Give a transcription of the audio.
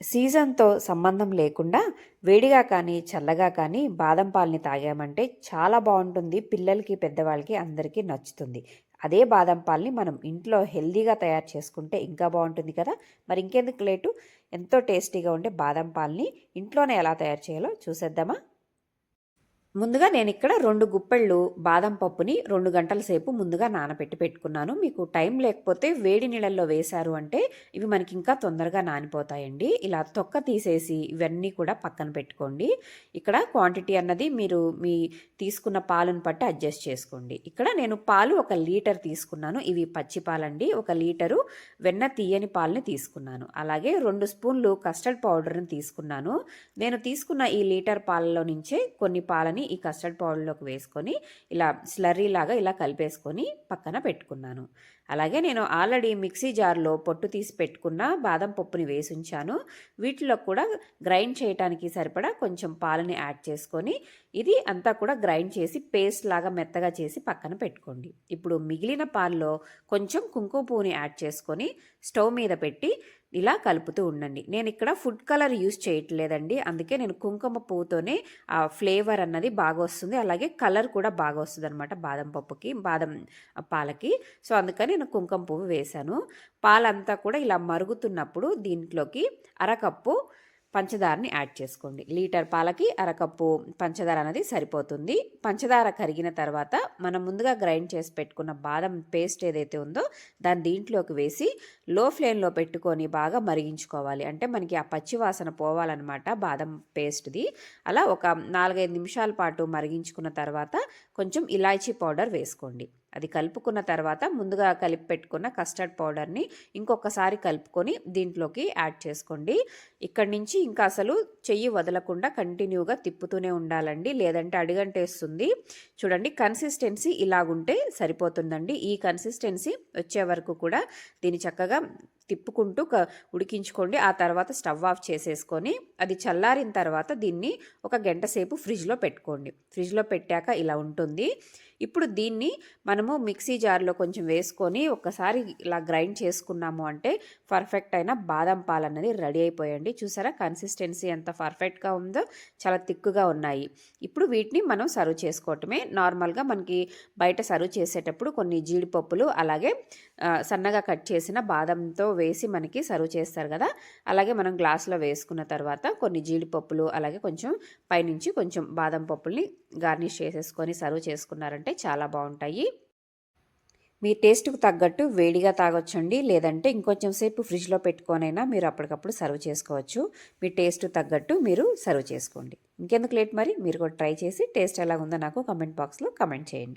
సీజన్తో సంబంధం లేకుండా వేడిగా కానీ చల్లగా కానీ బాదం పాలని తాగామంటే చాలా బాగుంటుంది. పిల్లలకి పెద్దవాళ్ళకి అందరికీ నచ్చుతుంది. అదే బాదం పాలని మనం ఇంట్లో హెల్దీగా తయారు చేసుకుంటే ఇంకా బాగుంటుంది కదా! మరి ఇంకెందుకు లేటు? ఎంతో టేస్టీగా ఉండే బాదం పాలని ఇంట్లోనే ఎలా తయారు చేయాలో చూసేద్దామా? ముందుగా నేను ఇక్కడ రెండు గుప్పెళ్ళు బాదం పప్పుని రెండు గంటల సేపు ముందుగా నానబెట్టి పెట్టుకున్నాను. మీకు టైం లేకపోతే వేడి నీళ్ళల్లో వేశారు అంటే ఇవి మనకి ఇంకా తొందరగా నానిపోతాయండి. ఇలా తొక్క తీసేసి ఇవన్నీ కూడా పక్కన పెట్టుకోండి. ఇక్కడ క్వాంటిటీ అన్నది మీరు మీ తీసుకున్న పాలను బట్టి అడ్జస్ట్ చేసుకోండి. ఇక్కడ నేను పాలు ఒక లీటర్ తీసుకున్నాను. ఇవి పచ్చి పాలండి. ఒక లీటరు వెన్న తీయని పాలని తీసుకున్నాను. అలాగే రెండు స్పూన్లు కస్టర్డ్ పౌడర్ని తీసుకున్నాను. నేను తీసుకున్న ఈ లీటర్ పాలలో నుంచే కొన్ని పాలని ఈ కస్టర్డ్ పౌడర్లోకి వేసుకొని ఇలా స్లర్రీ లాగా ఇలా కలిపేసుకొని పక్కన పెట్టుకున్నాను. అలాగే నేను ఆల్రెడీ మిక్సీ జార్లో పొట్టు తీసి పెట్టుకున్న బాదం పప్పుని వేసి ఉంచాను వీటిలో కూడా గ్రైండ్ చేయడానికి సరిపడా కొంచెం పాలని యాడ్ చేసుకొని ఇది అంతా కూడా గ్రైండ్ చేసి పేస్ట్ లాగా మెత్తగా చేసి పక్కన పెట్టుకోండి. ఇప్పుడు మిగిలిన పాల్లో కొంచెం కుంకుమ పువ్వుని యాడ్ చేసుకొని స్టవ్ మీద పెట్టి ఇలా కలుపుతూ ఉండండి. నేను ఇక్కడ ఫుడ్ కలర్ యూస్ చేయట్లేదండి. అందుకే నేను కుంకుమ పువ్వుతోనే ఆ ఫ్లేవర్ అన్నది బాగా వస్తుంది. అలాగే కలర్ కూడా బాగా వస్తుంది అనమాట బాదం పప్పుకి బాదం పాలకి. సో అందుకని నేను కుంకుమ పువ్వు వేశాను. పాలంతా కూడా ఇలా మరుగుతున్నప్పుడు దీంట్లోకి అరకప్పు పంచదారని యాడ్ చేసుకోండి. లీటర్ పాలకి అరకప్పు పంచదార అనేది సరిపోతుంది. పంచదార కరిగిన తర్వాత మనం ముందుగా గ్రైండ్ చేసి పెట్టుకున్న బాదం పేస్ట్ ఏదైతే ఉందో దాన్ని దీంట్లోకి వేసి లో ఫ్లేమ్లో పెట్టుకొని బాగా మరిగించుకోవాలి. అంటే మనకి ఆ పచ్చి వాసన పోవాలన్నమాట బాదం పేస్ట్ది. అలా ఒక నాలుగైదు నిమిషాల పాటు మరిగించుకున్న తర్వాత కొంచెం ఇలాచీ పౌడర్ వేసుకోండి. అది కలుపుకున్న తర్వాత ముందుగా కలిపి పెట్టుకున్న కస్టర్డ్ పౌడర్ని ఇంకొకసారి కలుపుకొని దీంట్లోకి యాడ్ చేసుకోండి. ఇక్కడి నుంచి ఇంకా అసలు చెయ్యి వదలకుండా కంటిన్యూగా తిప్పుతూనే ఉండాలండి. లేదంటే అడిగంటేస్తుంది. చూడండి కన్సిస్టెన్సీ ఇలాగుంటే సరిపోతుందండి. ఈ కన్సిస్టెన్సీ వచ్చే వరకు కూడా దీన్ని చక్కగా తిప్పుకుంటూ ఉడికించుకోండి. ఆ తర్వాత స్టవ్ ఆఫ్ చేసేసుకొని అది చల్లారిన తర్వాత దీన్ని ఒక గంట సేపు ఫ్రిడ్జ్లో పెట్టుకోండి. ఫ్రిడ్జ్లో పెట్టాక ఇలా ఉంటుంది. ఇప్పుడు దీన్ని మనము మిక్సీ జార్లో కొంచెం వేసుకొని ఒకసారి ఇలా గ్రైండ్ చేసుకున్నాము అంటే పర్ఫెక్ట్ అయిన బాదం పాలు అన్నది రెడీ అయిపోయండి. చూసారా? కన్సిస్టెన్సీ ఎంత పర్ఫెక్ట్గా ఉందో చాలా తిక్కుగా ఉన్నాయి. ఇప్పుడు వీటిని మనం సర్వ్ చేసుకోవటమే. నార్మల్గా మనకి బయట సర్వ్ చేసేటప్పుడు కొన్ని జీడిపప్పులు అలాగే సన్నగా కట్ చేసిన బాదంతో వేసి మనకి సర్వ్ చేస్తారు కదా. అలాగే మనం గ్లాస్లో వేసుకున్న తర్వాత కొన్ని జీడిపప్పులు అలాగే కొంచెం పైనుంచి కొంచెం బాదం పప్పుల్ని గార్నిష్ చేసేసుకొని సర్వ్ చేసుకున్నారంటే చాలా బాగుంటాయి. మీ టేస్ట్కు తగ్గట్టు వేడిగా తాగొచ్చండి. లేదంటే ఇంకొంచెం సేపు ఫ్రిడ్జ్లో పెట్టుకొనైనా మీరు అప్పటికప్పుడు సర్వ్ చేసుకోవచ్చు. మీ టేస్ట్ తగ్గట్టు మీరు సర్వ్ చేసుకోండి. ఇంకెందుకు లేట్ మరి? మీరు కూడా ట్రై చేసి టేస్ట్ ఎలా ఉందో నాకు కమెంట్ బాక్స్లో కమెంట్ చేయండి.